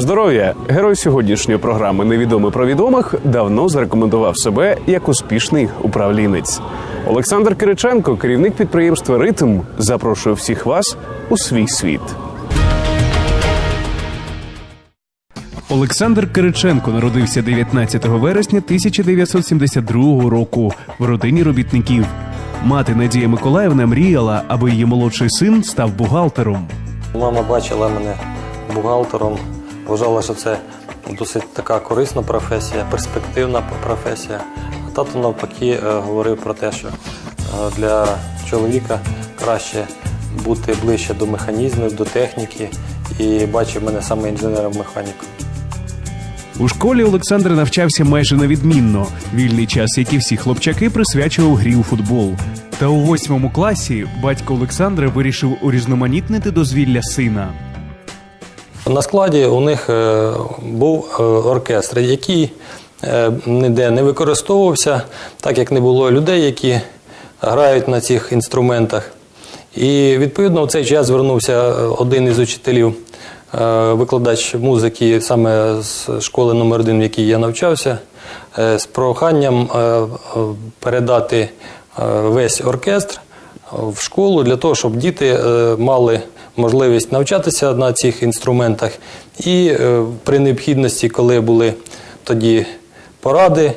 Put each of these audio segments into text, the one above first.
Здоров'я! Герой сьогоднішньої програми Невідомий про відомих давно зарекомендував себе як успішний управлінець. Олександр Кириченко, керівник підприємства Ритм, запрошує всіх вас у свій світ. Олександр Кириченко народився 19 вересня 1972 року в родині робітників. Мати Надія Миколаївна мріяла, аби її молодший син став бухгалтером. Мама бачила мене бухгалтером, вважала, що це досить така корисна професія, перспективна професія. А тато навпаки е, говорив про те, що е, для чоловіка краще бути ближче до механізмів, до техніки, і бачив мене саме інженером-механіком. У школі Олександр навчався майже невідмінно. Вільний час, як і всі хлопчаки, присвячував грі у футбол. Та у восьмому класі батько Олександра вирішив урізноманітнити дозвілля сина. На складі у них е, був е, оркестр, який е, ніде не використовувався, так як не було людей, які грають на цих інструментах. І відповідно в цей час звернувся один із учителів, викладач музики саме з школи номер 1 в якій я навчався, з проханням передати весь оркестр в школу для того, щоб діти е, мали можливість навчатися на цих інструментах. І е, при необхідності, коли були тоді поради, е,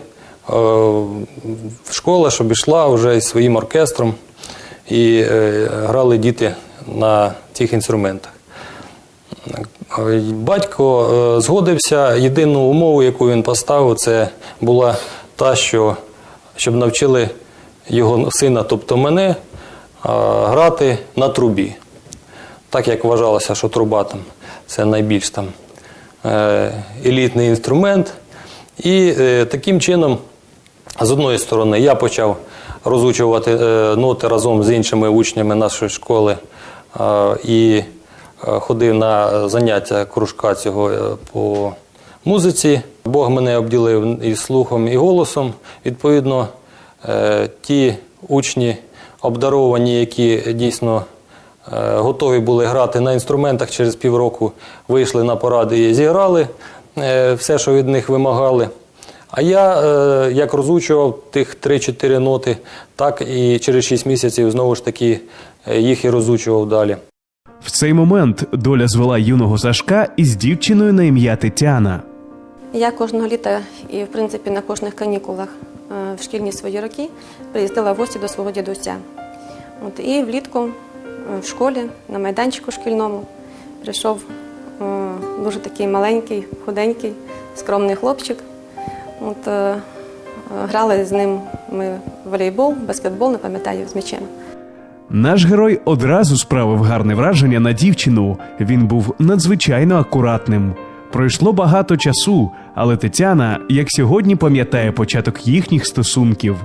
школа, щоб йшла вже із своїм оркестром і грали діти на цих інструментах. Батько згодився. Єдину умову, яку він поставив, це була та, що щоб навчили його сина, тобто мене, грати на трубі. Так як вважалося, що труба там це найбільш там е, елітний інструмент. І е, таким чином, з одної сторони, я почав розучувати е, ноти разом з іншими учнями нашої школи е, і е, ходив на заняття кружка цього е, по музиці. Бог мене обділив і слухом, і голосом. Відповідно, е, ті учні обдаровані, які дійсно е, готові були грати на інструментах через півроку, вийшли на поради і зіграли е, все, що від них вимагали. А я е, як розучував тих 3-4 ноти, так і через 6 місяців знову ж таки їх і розучував далі. В цей момент доля звела юного Сашка із дівчиною на ім'я Тетяна. Я кожного літа і, в принципі, на кожних канікулах в шкільні свої роки приїздила в гості до свого дідуся. От, і влітку е, в школі, на майданчику шкільному, прийшов е, дуже такий маленький, худенький, скромний хлопчик. От, е, е, грали з ним ми волейбол, баскетбол, не пам'ятаю, з м'ячем. Наш герой одразу справив гарне враження на дівчину. Він був надзвичайно акуратним. Пройшло багато часу, але Тетяна, як сьогодні, пам'ятає початок їхніх стосунків.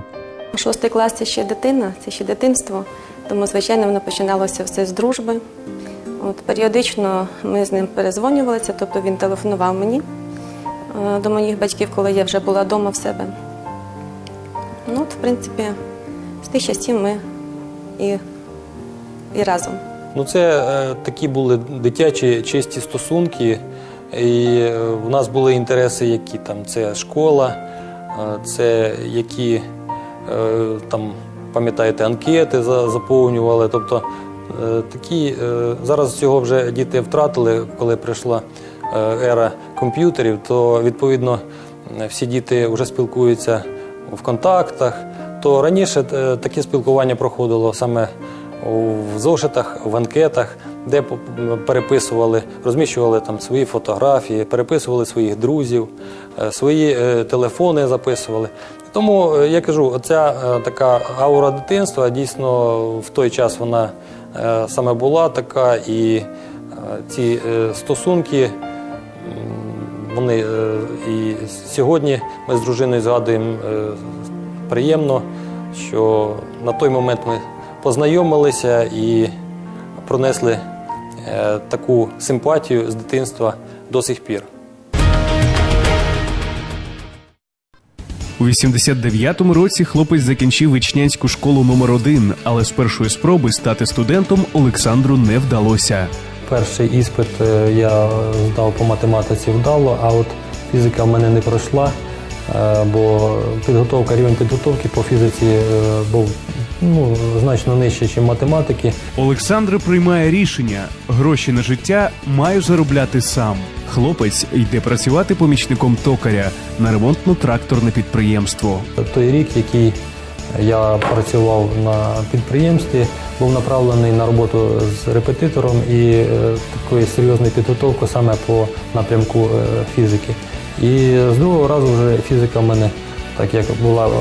Шостий клас це ще дитина, це ще дитинство, тому, звичайно, воно починалося все з дружби. От, періодично ми з ним перезвонювалися, тобто він телефонував мені е, до моїх батьків, коли я вже була вдома в себе. Ну, от, в принципі, з тих часів ми і, і разом. Ну, це е, такі були дитячі чисті стосунки, і е, в нас були інтереси, які там це школа, е, це які е, там, пам'ятаєте, анкети за- заповнювали. Тобто такі зараз цього вже діти втратили, коли прийшла ера комп'ютерів, то відповідно всі діти вже спілкуються в контактах. То раніше таке спілкування проходило саме в зошитах, в анкетах, де переписували, розміщували там свої фотографії, переписували своїх друзів, е, свої е, телефони записували. Тому е, я кажу, оця така аура дитинства дійсно в той час вона саме була така, і ці стосунки. Вони і сьогодні ми з дружиною згадуємо приємно, що на той момент ми познайомилися і пронесли таку симпатію з дитинства до сих пір. У 89-му році хлопець закінчив Вичнянську школу номер 1 але з першої спроби стати студентом Олександру не вдалося. перший іспит е, я здав по математиці вдало, а от фізика в мене не пройшла, е, бо підготовка, рівень підготовки по фізиці е, був ну, значно нижче, ніж математики. Олександр приймає рішення: гроші на життя маю заробляти сам. Хлопець йде працювати помічником токаря на ремонтно-тракторне підприємство. Той рік, який я працював на підприємстві, був направлений на роботу з репетитором і е, такою серйозною підготовкою саме по напрямку е, фізики. І з другого разу вже фізика в мене, так як була е,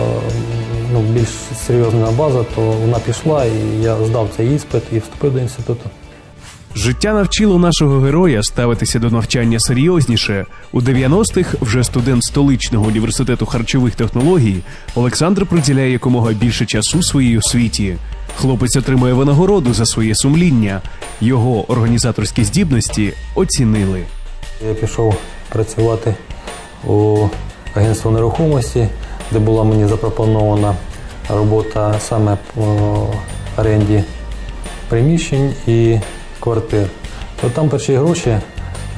ну, більш серйозна база, то вона пішла, і я здав цей іспит і вступив до інституту. Життя навчило нашого героя ставитися до навчання серйозніше. У 90-х, вже студент столичного університету харчових технологій, Олександр приділяє якомога більше часу своїй освіті. Хлопець отримує винагороду за своє сумління. Його організаторські здібності оцінили. Я пішов працювати у агентство нерухомості, де була мені запропонована робота саме по оренді приміщень і квартир. То там перші гроші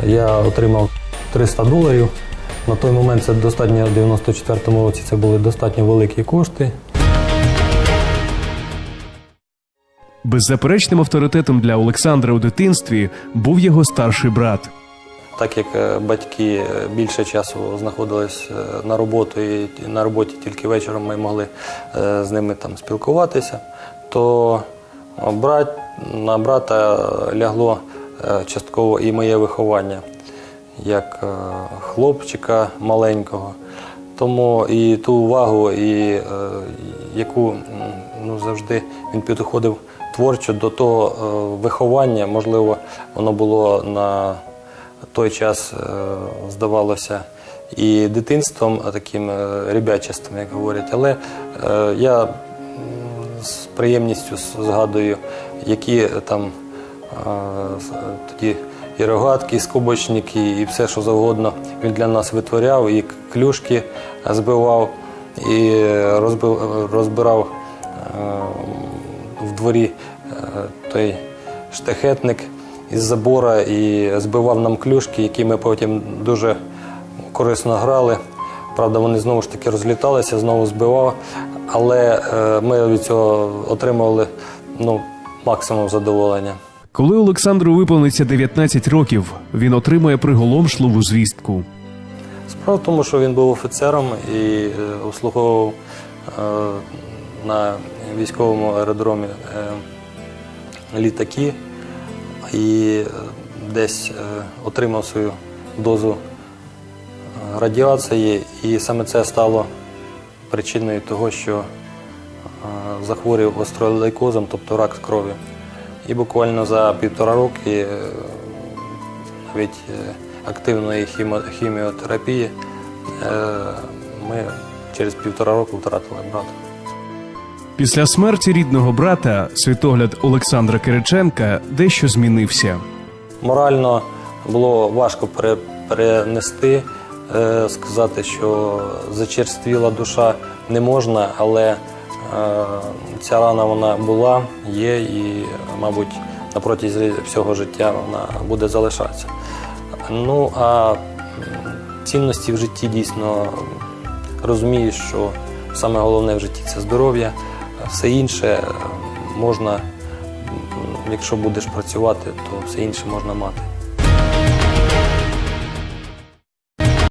я отримав 300 доларів. На той момент це достатньо в 94-му році це були достатньо великі кошти. Беззаперечним авторитетом для Олександра у дитинстві був його старший брат. Так як е, батьки е, більше часу знаходились е, на роботу і на роботі тільки вечором ми могли з ними там спілкуватися, то брат, на брата лягло частково і моє виховання як хлопчика маленького. Тому і ту увагу, і яку ну, завжди він підходив творчо до того виховання, можливо, воно було на той час е, здавалося і дитинством, а таким е, ребячеством, як говорять. Але е, я з приємністю згадую, які там тоді і рогатки, і скобочники, і все, що завгодно він для нас витворяв, і клюшки збивав, і розбирав в дворі той штахетник із забора і збивав нам клюшки, які ми потім дуже корисно грали. Правда, вони знову ж таки розліталися, знову збивав, але е, ми від цього отримували ну, максимум задоволення. Коли Олександру виповниться 19 років, він отримує приголомшливу звістку. Справа в тому, що він був офіцером і е, обслуговував е, на військовому аеродромі е, літаки і е, десь е, отримав свою дозу е, радіації, і саме це стало причиною того, що захворів остролейкозом, тобто рак крові. І буквально за півтора роки навіть активної хіміотерапії ми через півтора року втратили брата. Після смерті рідного брата світогляд Олександра Кириченка дещо змінився. Морально було важко перенести, е, сказати, що зачерствіла душа не можна, але е, ця рана вона була, є і, мабуть, на протязі всього життя вона буде залишатися. Ну а цінності в житті дійсно розумієш, що саме головне в житті це здоров'я, все інше можна, якщо будеш працювати, то все інше можна мати.